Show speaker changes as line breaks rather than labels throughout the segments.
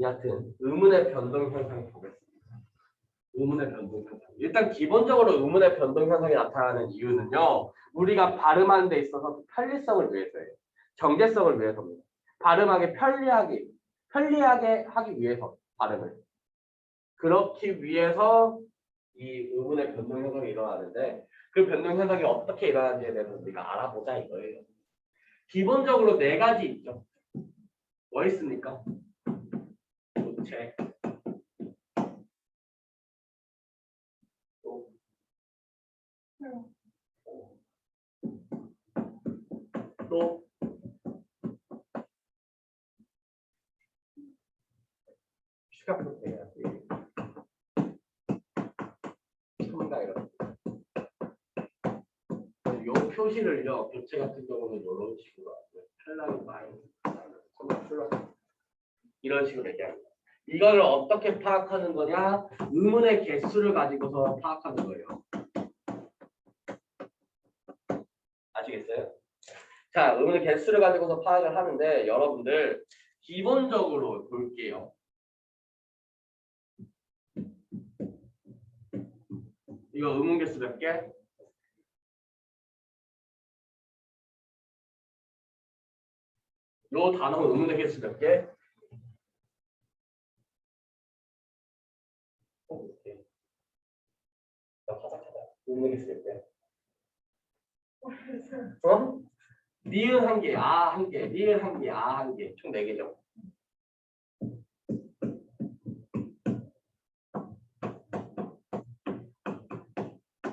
여하튼 의문의 변동 현상을 보겠습니다. 의문의 변동 현상. 일단 기본적으로 의문의 변동 현상이 나타나는 이유는요. 우리가 발음하는 데 있어서 편리성을 위해서예요. 정제성을 위해서입니다. 발음하기 편리하게 편리하게 하기 위해서 발음을 그렇기 위해서 이 의문의 변동 현상이 일어나는데 그 변동 현상이 어떻게 일어나는지에 대해서 우리가 알아보자 이거예요. 기본적으로 네 가지 있죠. 뭐 있습니까? 부채 또또 시각부터 해야지. 첨가 이런. 요 표시를요, 교체 같은 경우는 이런 식으로 하고요. 탈락이 마이너스, 플러스 이런 식으로 얘기합니다. 이거를 어떻게 파악하는 거냐? 의문의 개수를 가지고서 파악하는 거예요. 아시겠어요? 자, 의문의 개수를 가지고서 파악을 하는데 여러분들 기본적으로 볼게요. 이거 의문 개수 몇 개? 요 단어 의문의 개수 몇 개? 어, 오케이. 나 몇 개? 어? 니은 한 개, 아 한 개, 니은 한 개, 아 한 개, 총 네 개죠.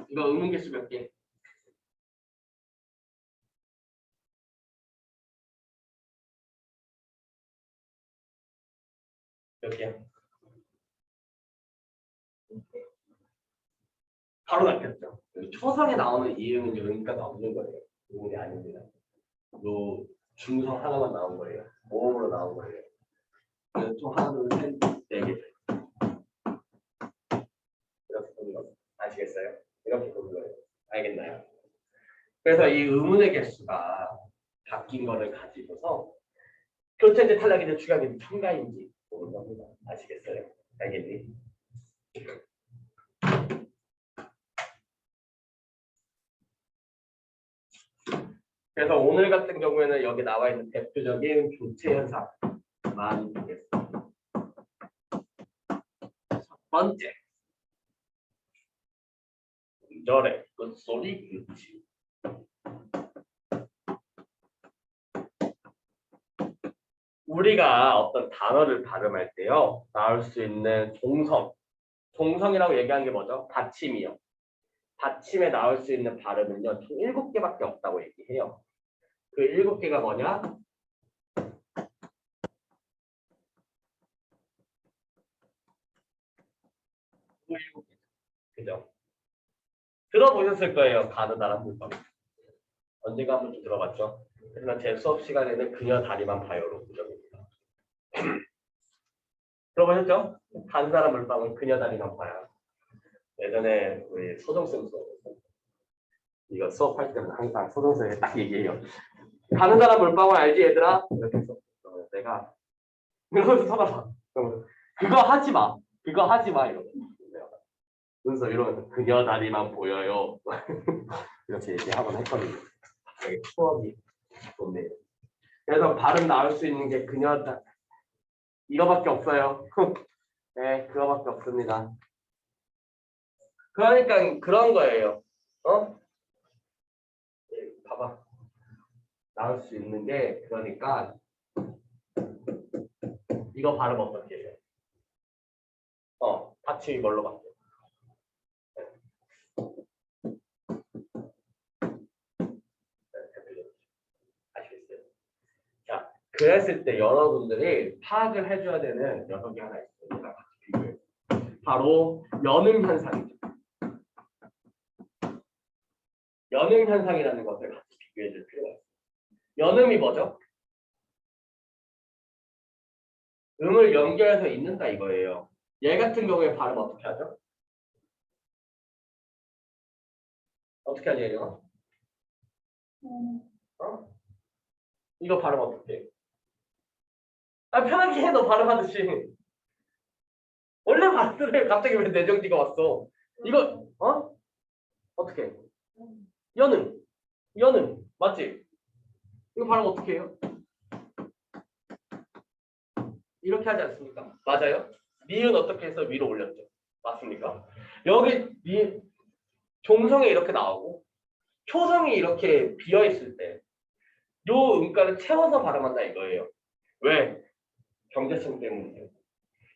이거 의문 개수 몇 개? 몇 개야? 바로 낚였죠. 초성에 나오는 이응은 여기가 나오는 거예요. 의문이 아닙니다. 요 중성 하나만 나온 거예요. 모음으로 나온 거예요. 총 하나, 둘, 셋, 네 개. 이렇게 보는 거 아시겠어요? 이렇게 보는 거예요. 알겠나요? 그래서 이 의문의 개수가 바뀐 거를 가지고서 교체인지 탈락인지 추가인지 첨가인지 보는 겁니다. 아시겠어요? 알겠니? 그래서 오늘 같은 경우에는 여기 나와 있는 대표적인 교체 현상만 보겠습니다. 첫 번째, 절의 끝소리 규칙. 우리가 어떤 단어를 발음할 때요, 나올 수 있는 종성. 종성이라고 얘기한 게 뭐죠? 받침이요. 받침에 나올 수 있는 발음은요, 총 일곱 개밖에 없다고 얘기해요. 그 일곱 개가 뭐냐? 그. 그죠? 들어보셨을 거예요. 가느다란 물방. 언젠가 한번 좀 들어봤죠? 하지만 제 수업 시간에는 그녀 다리만 봐요로 고정입니다. 들어보셨죠? 가는 사람 물방은 그녀 다리만 봐요. 예전에 우리 소정쌤 수업 이거 수업할 때는 항상 소정쌤이 딱 얘기해요. 가는 사람 물방울 알지 얘들아? 이렇게 해서 어, 내가 이러면서 쳐다봐. 그거 하지 마. 그거 하지 마 이러고. 그래서 이러면서 그녀 다리만 보여요. 이렇게 얘기하곤 했거든요. 되게 추억이 좋네요. 그래서 발음 나올 수 있는 게 그녀 다 이거밖에 없어요. 네, 그거밖에 없습니다. 그러니까 그런 거예요. 어? 예, 봐봐. 나올 수 있는 게 그러니까 이거 발음 어떻게 해요? 어, 받침이 뭘로 바뀌어? 아시겠어요? 자, 그랬을 때 여러분들이 파악을 해줘야 되는 녀석이 하나 있습니다. 같이 비교해. 바로 연음 현상이죠. 연음 현상이라는 것을 같이 비교해 줄 필요가 있어요. 연음이 뭐죠? 음을 연결해서 있는다 이거예요. 얘 같은 경우에 발음 어떻게 하죠? 어떻게 하냐 이거? 어? 이거 발음 어떻게 해? 아 편하게 해 너 발음하듯이. 원래 발음을 갑자기 왜 내정지가 왔어? 이거 어? 어떻게? 연음. 연음. 맞지? 이거 발음 어떻게 해요? 이렇게 하지 않습니까? 맞아요? 니은 어떻게 해서 위로 올렸죠? 맞습니까? 여기 니 종성이 이렇게 나오고 초성이 이렇게 비어 있을 때 요 음가를 채워서 발음한다 이거예요. 왜? 경제성 때문이에요.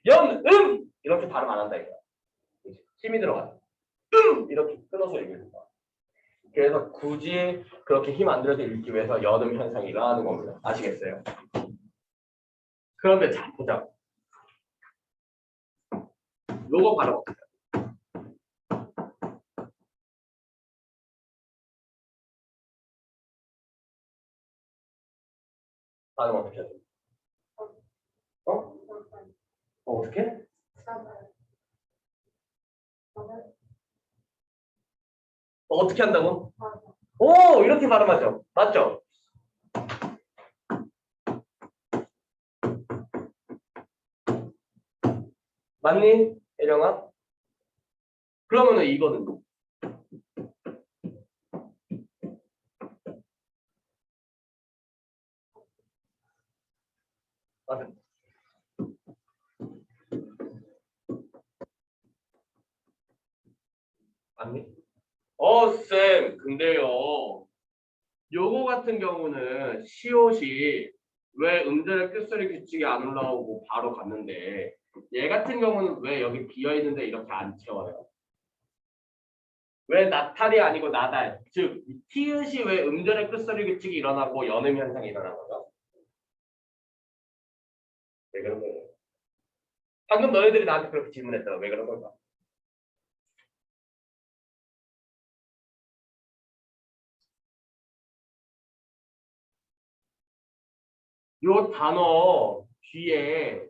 연 음 이렇게 발음 안 한다 이거야. 힘이 들어가요. 음 이렇게 끊어서 읽는다. 그래서 굳이 그렇게 힘 안 들여서 읽기 위해서 연음 현상이 일어나는 겁니다. 아시겠어요? 그러면 자 보자. 어떻게 해요? 발음 어떻게 해요? 어? 어? 어떻게? 어, 어떻게 한다고? 오 이렇게 발음하죠. 맞죠? 맞니? 혜령아? 그러면은 이거는 맞아. 맞니? 어, 쌤, 근데요. 요거 같은 경우는 시옷이 왜 음절의 끝소리 규칙이 안 올라오고 바로 갔는데 얘 같은 경우는 왜 여기 비어 있는데 이렇게 안 채워요? 왜 나탈이 아니고 나달? 즉 티읕이 왜 음절의 끝소리 규칙이 일어나고 연음 현상이 일어난 거죠? 왜 그런 거예요? 방금 너희들이 나한테 그렇게 질문했잖아. 왜 그런 걸까? 요 단어 뒤에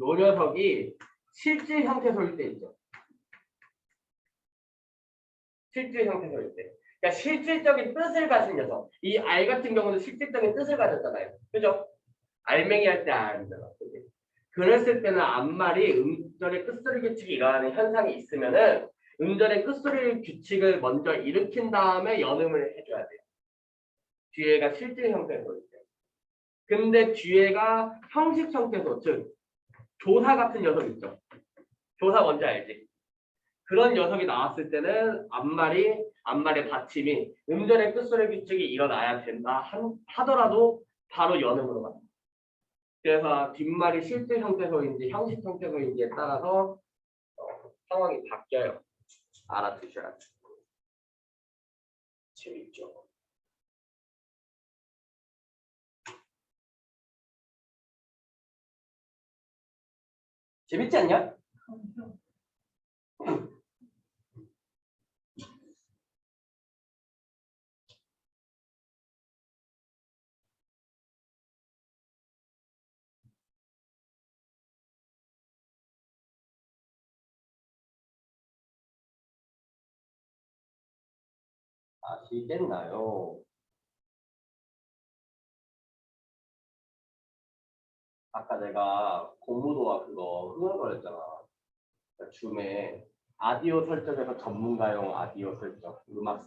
요 녀석이 실질 형태소일 때 있죠. 실질 형태소일 때. 그러니까 실질적인 뜻을 가진 녀석. 이 알 같은 경우는 실질적인 뜻을 가졌잖아요. 그죠? 알맹이 할 때. 그지? 그랬을 때는 앞말이 음절의 끝소리 규칙이 일어나는 현상이 있으면은 음절의 끝소리 규칙을 먼저 일으킨 다음에 연음을 해줘야 돼요. 뒤에가 실질 형태소일 때. 근데 뒤에가 형식 형태소, 즉 조사 같은 녀석 있죠. 조사 뭔지 알지? 그런 녀석이 나왔을 때는 앞말이 앞말의 받침이 음절의 끝소리 규칙이 일어나야 된다 한- 하더라도 바로 연음으로 간다. 그래서 뒷말이 실제 형태소인지 형식 형태소인지에 따라서 어, 상황이 바뀌어요. 알아두셔야 돼요. 재밌죠? 재밌지 않냐? 아시겠나요? 아까 내가 공무도와 그거 흥얼거렸잖아. 그러니까 줌에 아디오 설정에서 전문가용 아디오 설정, 음악.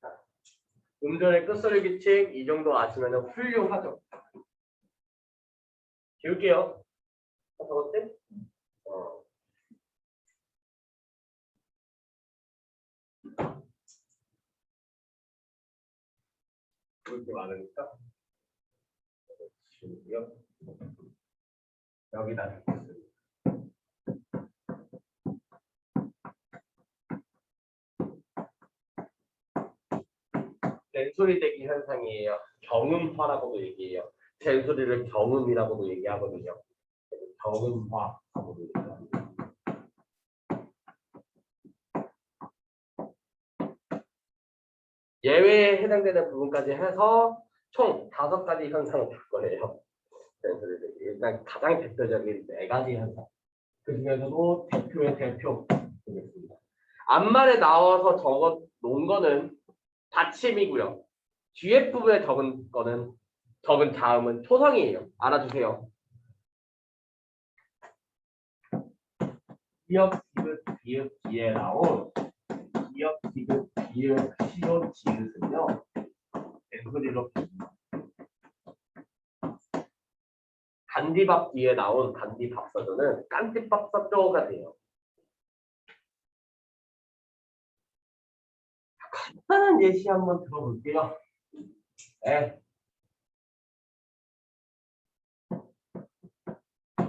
자, 음절의 끝소리 규칙 이 정도 아시면 훌륭하죠. 지울게요. 어때? 그렇게 많으니까 지우고요. 여기다 넣겠습니다. 된소리 대기 현상이에요. 경음화라고도 얘기해요. 된소리를 경음이라고도 얘기하거든요. 경음화라고도 얘기합니 예외에 해당되는 부분까지 해서 총 다섯 가지 현상을 볼 거예요. 대기. 일단 가장 대표적인 네 가지 현상. 그 중에서도 대표의 대표 되겠습니다. 앞말에 나와서 적어 놓은 거는 받침이고요. 뒤에 부분에 적은 거는 적은 다음은 토성이에요. 알아두세요. 기역, 디귿, 기역 뒤에 나온 기역, 시옷, 지읒은요. 앵글이로 간디밥 뒤에 나온 간디밥사조는 깐디밥사조가 돼요. 간단한 예시 한번 들어볼게요. 네.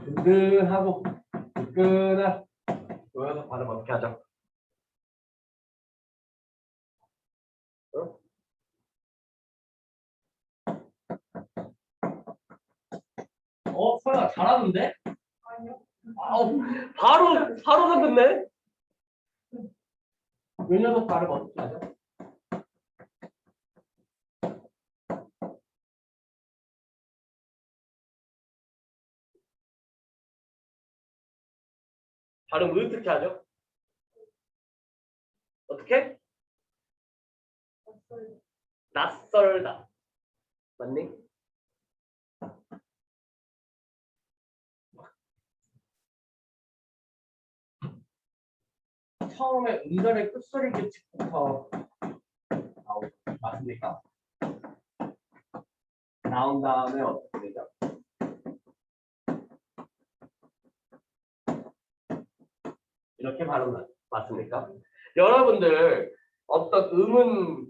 든든하고 뜨끈한 조여서 발음 어떻게 하죠? 어, 소영아 잘하는데?
아니요.
아우, 바로 바로 잡혔네. 요 녀석 발음 어떻게 하죠? 발음 어떻게 하죠? 어떻게? 낯설다. 맞니? 처음에 음절의 끝소리 규칙부터 나오죠. 맞습니까? 나온 다음에 어떻게 되죠? 이렇게 발음 나 맞습니까? 여러분들 어떤 음은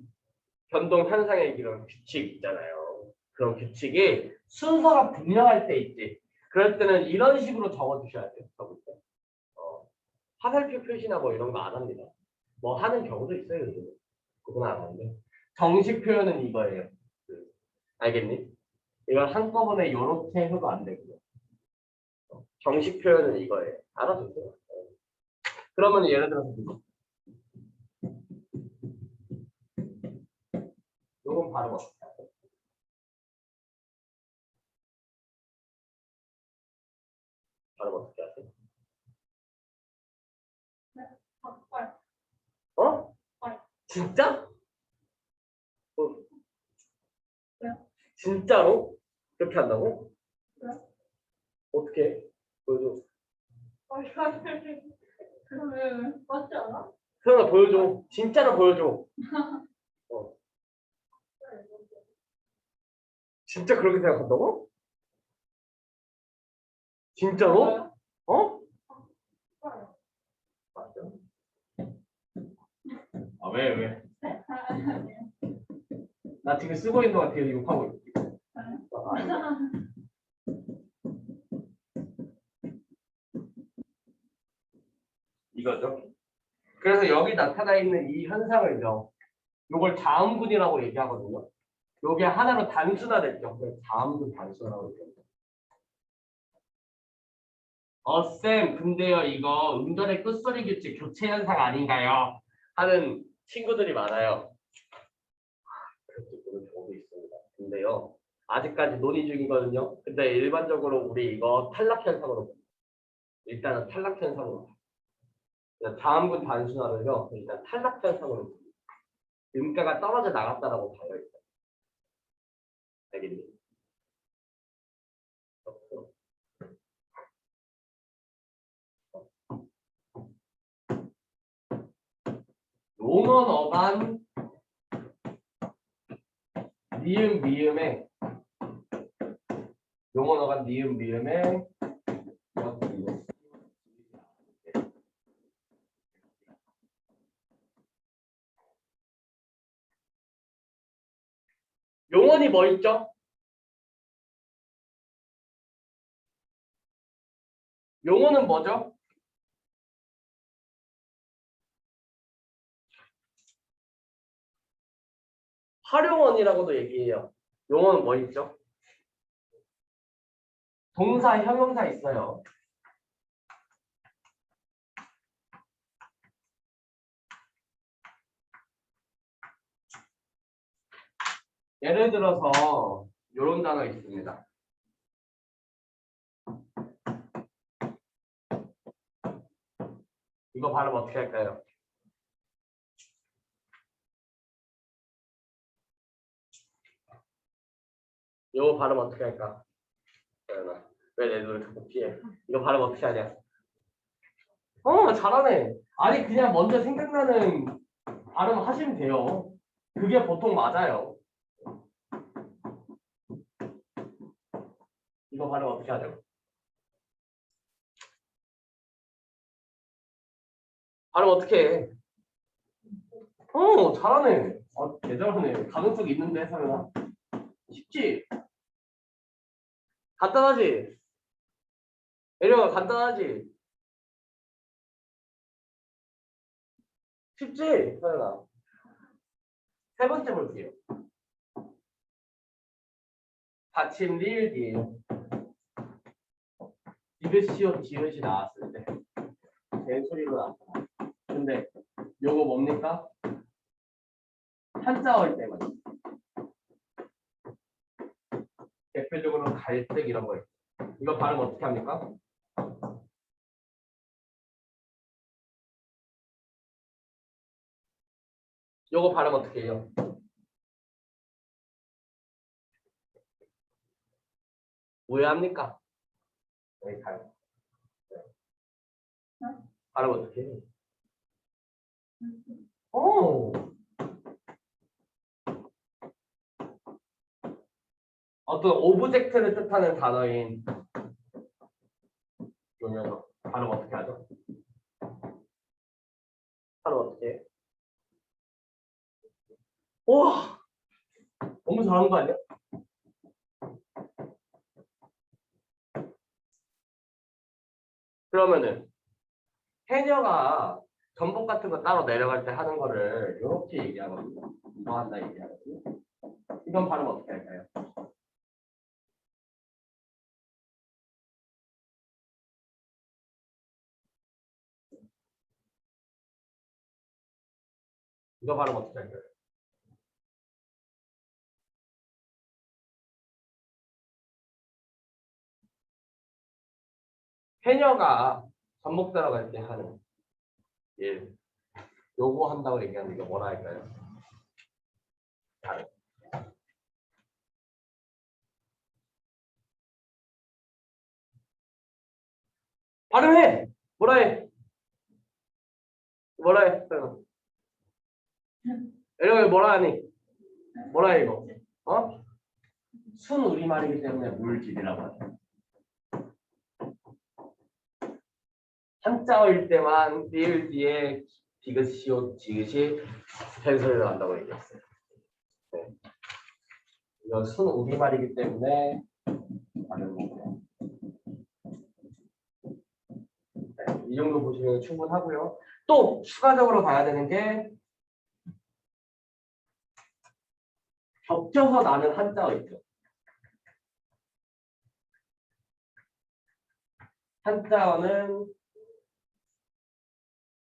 변동 현상의 그런 규칙 있잖아요. 그런 규칙이 순서가 분명할 때 있지. 그럴 때는 이런 식으로 적어주셔야 돼요. 적을 때. 어, 화살표 표시나 뭐 이런 거 안 합니다. 뭐 하는 경우도 있어요. 요즘은. 그건 안 하는데. 정식 표현은 이거예요. 그, 알겠니? 이걸 한꺼번에 이렇게 해서도 안 되고요. 어, 정식 표현은 이거예요. 알아두세요. 어. 그러면 예를 들어서. 요건 바로 어떻게 하죠? 바로 어떻게 하죠?
닭발.
어?
아니.
진짜? 어. 진짜로? 그렇게 한다고?
왜요?
어떻게? 해? 보여줘.
그러면 맞지 않아?
소연아 보여줘. 진짜로 보여줘. 어. 진짜 그렇게 생각한다고? 진짜로? 어?
닭발.
맞아. 아 왜 왜? 나 지금 쓰고 있는 뒤에서 욕하고 있지. 아, 아니야. 이거죠. 그래서 여기 나타나 있는 이 현상을요. 요걸 자음분이라고 얘기하거든요. 요게 하나로 단순화됐죠. 자음분 단순화라고 얘기합니다. 어, 쌤, 근데요, 이거 음절의 끝소리 규칙 교체 현상 아닌가요? 하는 친구들이 많아요. 그렇게 보는 경우도 있습니다. 근데요, 아직까지 논의 중이거든요. 근데 일반적으로 우리 이거 탈락 현상으로 봅니다. 일단은 탈락 현상으로 봐요. 그래서 다음분 단순화를요, 일단 탈락 현상으로 봅니다. 음가가 떨어져 나갔다라고 봐요. 일단. 알겠니? 그렇죠. 용언 어반 니은 미음에 용언 어반 니은 미음에 용언이 뭐 있죠? 용언은 뭐죠? 활용원이라고도 얘기해요. 용어는 뭐 있죠? 동사, 형용사 있어요. 예를 들어서 이런 단어 있습니다. 이거 발음 어떻게 할까요? 이거 발음 어떻게 할까? 왜내 눈을 자꾸 피해? 이거 발음 어떻게 하냐? 어, 잘하네. 아니 그냥 먼저 생각나는 발음 하시면 돼요. 그게 보통 맞아요. 이거 발음 어떻게 하죠? 발음 어떻게 해? 어, 잘하네. 아, 대단하네. 가능성 있는데, 사연아. 쉽지? 간단하지? 에려가 간단하지? 쉽지? 사연아. 세 번째 볼게요. 받침 리을 뒤에요. 디귿시옷 지읒이 나왔을 때. 된 소리로 나왔다. 근데 요거 뭡니까? 한자어일 때만. 대표적으로 갈색 이런 거. 이거 발음 어떻게 합니까? 요거 발음 어떻게 해요? 왜 합니까? 여기 발음. 네. 발음 어떻게 해요? 오! 어떤 오브젝트를 뜻하는 단어인 요 녀석 발음 어떻게 하죠? 발음 어떻게 해? 우와! 너무 잘하는 거 아니야? 그러면은 해녀가 전복 같은 거 따로 내려갈 때 하는 거를 이렇게 얘기하거든요. 뭐 한다 얘기하거든요. 이건 발음 어떻게 할까요? 이거 발음 어떻게 할까요? 해녀가 전복 들어갈 때 하는 일 요거 한다고 얘기하는 게 뭐라 할까요? 발음. 발음해! 뭐라 해? 뭐라 해? 이러면 뭐라 하니? 뭐라 해 이거? 어? 순 우리말이기 때문에 물질이라고 하죠. 한자어일 때만 띠을 뒤에 디귿 시옷 지읒이 된소리를 한다고 얘기했어요. 네. 이건 순 우리말이기 때문에 하는 거고요. 네, 이 정도 보시면 충분하고요. 또 추가적으로 봐야 되는 게 겹쳐서 나는 한자어 있죠. 한자어는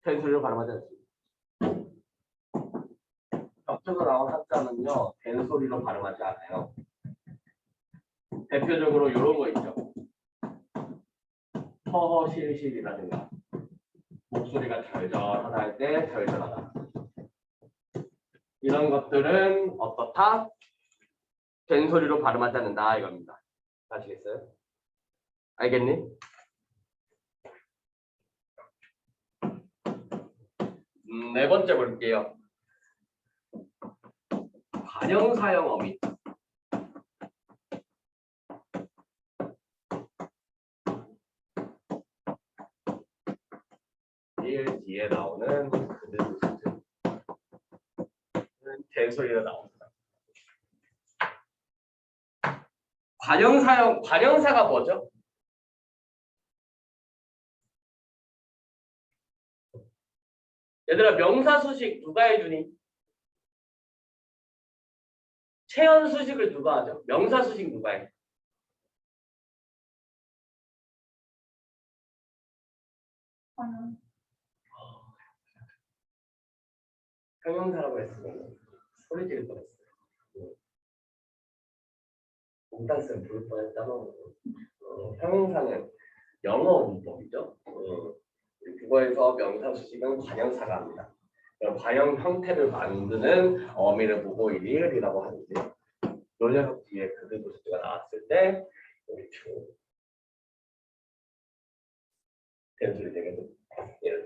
된소리로 발음하지 않습니다. 겹쳐서 나온 한자는요, 된소리로 발음하지 않아요. 대표적으로 이런 거 있죠. 허허실실이라든가 목소리가 절절하다 할 때 절절하다. 이런 것들은 어떻다? 된소리로 발음하지 않는다 이겁니다. 아시겠어요? 알겠니? 음, 네 번째 볼게요. 관형사형 어미. 일 뒤에 나오는 그는 된소리가 나옵니다. 관형사형 관형사가 뭐죠? 얘들아 명사 수식 누가 해주니? 체연 수식을 누가 하죠? 명사 수식 누가 해? 형용사라고 했으면 소리 지를 뻔했어요. 공단쌤 부를 뻔했잖아. 어, 형용사는 영어 문법이죠. 어, 국어에서 명사 수식은 관형사가 합니다. 관형 형태를 만드는 어미를 보고 일이라고 하는데요. 요 녀석 뒤에 그들 도수가 나왔을 때 여기 true 되는 소리 되거든. 예를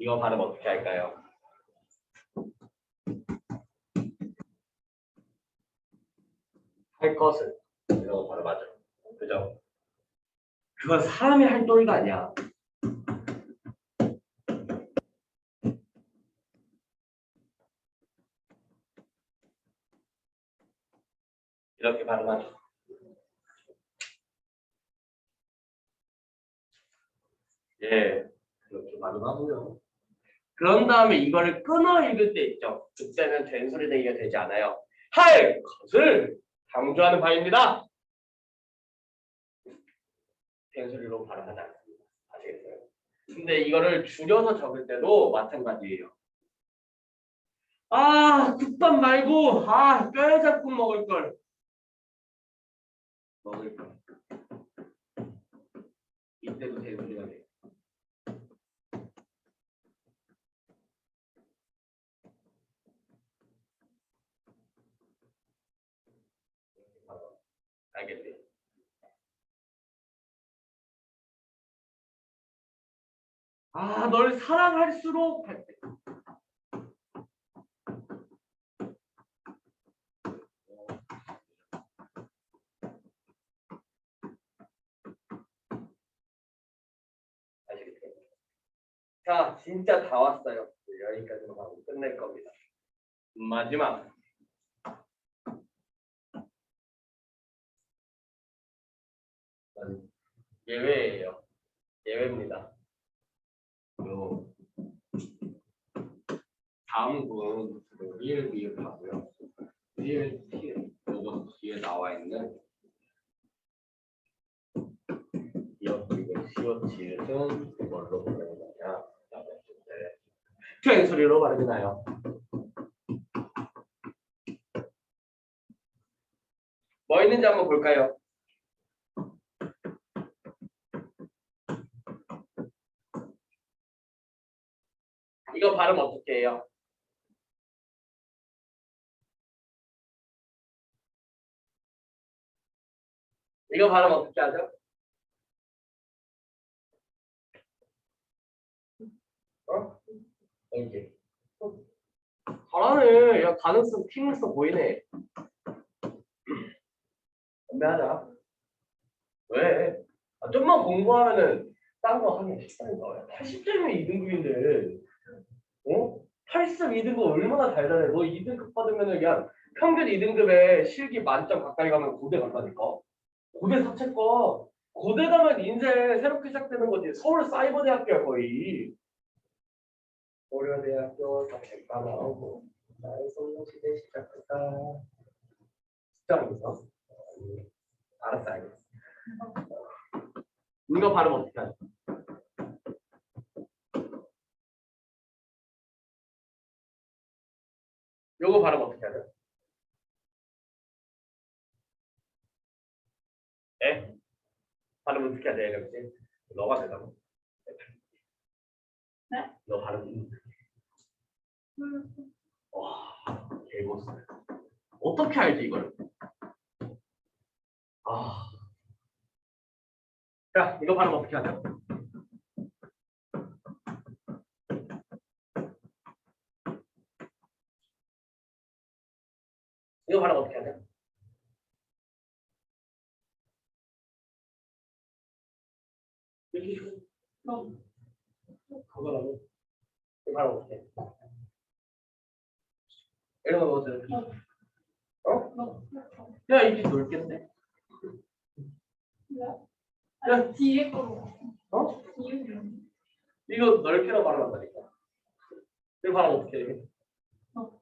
이거 발음 어떻게 할까요? 할 것을 이런 거 발음하죠. 그죠? 그건 사람이 할 도리가 아니야. 이렇게 발음하죠. 예, 그렇게 발음하고요. 그런 다음에 이거를 끊어 읽을 때 있죠. 그때는 된소리 내기가 되지 않아요. 할 것을 강조하는 바입니다. 된소리로 발음하지 않습니다. 아시겠어요? 근데 이거를 줄여서 적을 때도 마찬가지예요. 아, 국밥 말고 아, 뼈해장국 먹을 걸. 먹을 걸. 이때도 된소리가 돼요. 알겠지? 아, 널 사랑할수록. 아시겠죠? 자, 진짜 다 왔어요. 여기까지만 하고 끝낼 겁니다. 마지막. 예외예요. 예외입니다. 요 다음 군 리을 미을 하고요. 리을 티 요거 뒤에 나와 있는 기억 그리고 지읒은 뭘로 부르는 거냐? 라고 때 표현 소리로 발음이나요? 뭐 있는지 한번 볼까요? 이거 발음 어떻게 해요? 이거 발음 어떻게 하죠? 어? 이렇게. 잘하네. 야, 가능성, 팀을써 보이네. 건배하자. 왜? 아, 좀만 공부하면은 딴 거 하기 쉽다니까. 80점이면 2등급인데. 어? 80 2등급 얼마나 달달해. 너 2등급 받으면은 그냥 평균 2등급에 실기 만점 가까이 가면 고대 간다니까. 고대 사채과. 고대 가면 인생 새롭게 시작되는 거지. 서울 사이버대학교야 거의. 고려대학교 사채과 나오고 나의 성공시대 시작했다. 시작하면서. 알았어 알겠어. 이거 발음 어떻게 하지? 요거 발음 어떻게 하죠? 에? 발음 어떻게 하냐 이러지? 너가 대답.
네?
너 발음 와 개고수. 어떻게 알지 이걸? 아. 자 이거 발음 어떻게 하죠? 이거 발음 어떻게 하죠? 이렇게 쉬워.
너,
그거라고. 해? 이런 거 넣어도 돼.
너,
어?
너,
야 이게 넓겠네?
너. 아니, 뒤에 거로.
어?
뒤에 거.
이거 넓게로 발음한다니까. 이거 발음 어떻게 해?
너,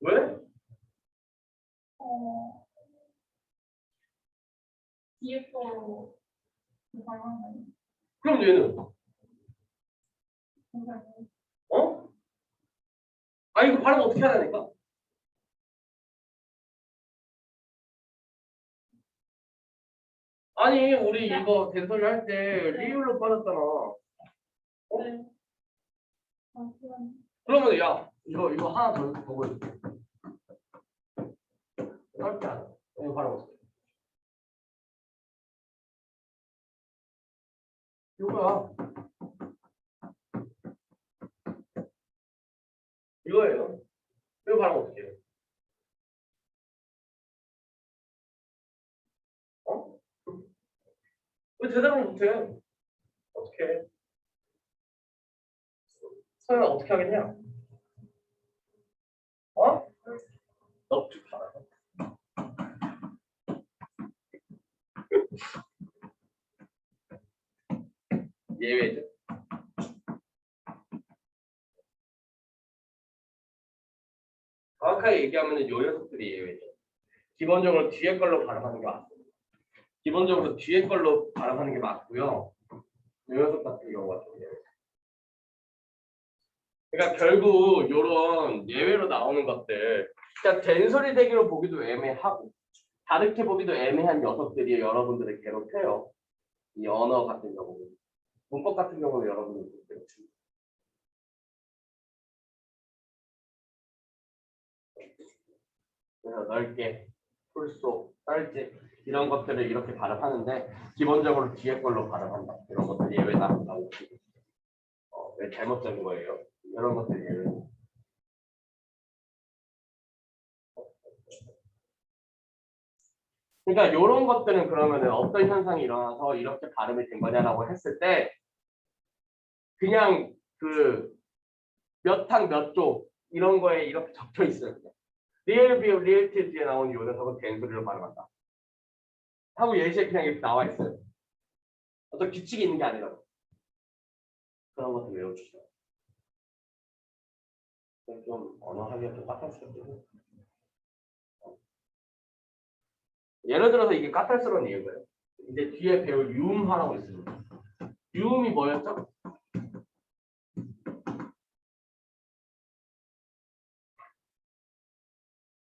왜?
어, 뒤에 거로.
그럼 얘는 어? 아 이거 발음 어떻게 하냐니까? 아니 우리 이거 된소리 할 때 리을로 빠졌잖아.
네. 아,
그러면 야 이거 이거 하나 더 보고 있을게. 짧게 하나. 이거 바로 어떻게? 이거야. 이거예요. 이거 바로 어떻게? 해? 어? 왜 대답을 못해? 어떻게? 해? 설마 어떻게 하겠냐? 어? 너 봐라. 예외죠. 정확하게 얘기하면 요 녀석들이 예외죠. 기본적으로 뒤에 걸로 발음하는 게 맞습니다. 기본적으로 뒤에 걸로 발음하는 게 맞고요. 요 녀석 같은 경우 같은 경우. 그러니까 결국 요런 예외로 나오는 것들 그냥 된소리 대기로 보기도 애매하고 다르게 보기도 애매한 녀석들이 여러분들을 괴롭혀요. 이 언어 같은 경우는 문법 같은 경우는 여러분들 괴롭힙니다. 그래서 넓게 풀소, 딸지 이런 것들을 이렇게 발음하는데 기본적으로 뒤에 걸로 발음한다. 이런 것들 예외다. 나오고 어, 왜 잘못된 거예요? 이런 것들 예외. 그러니까 이런 것들은 그러면은 어떤 현상이 일어나서 이렇게 발음이 된 거냐라고 했을 때 그냥 그 몇 항 몇 조 이런 거에 이렇게 적혀 있어요. 그냥. 리얼 비읍 리얼 티 뒤에 나오는 요 녀석은 된 소리로 발음한다. 하고 예시에 그냥 이렇게 나와 있어요. 어떤 규칙이 있는 게 아니라 그런 것들 외워주세요. 좀 언어하기가 좀 까탈스럽고 예를 들어서 이게 까탈스러운 이유가요. 이제 뒤에 배울 유음화라고 있습니다. 유음이 뭐였죠?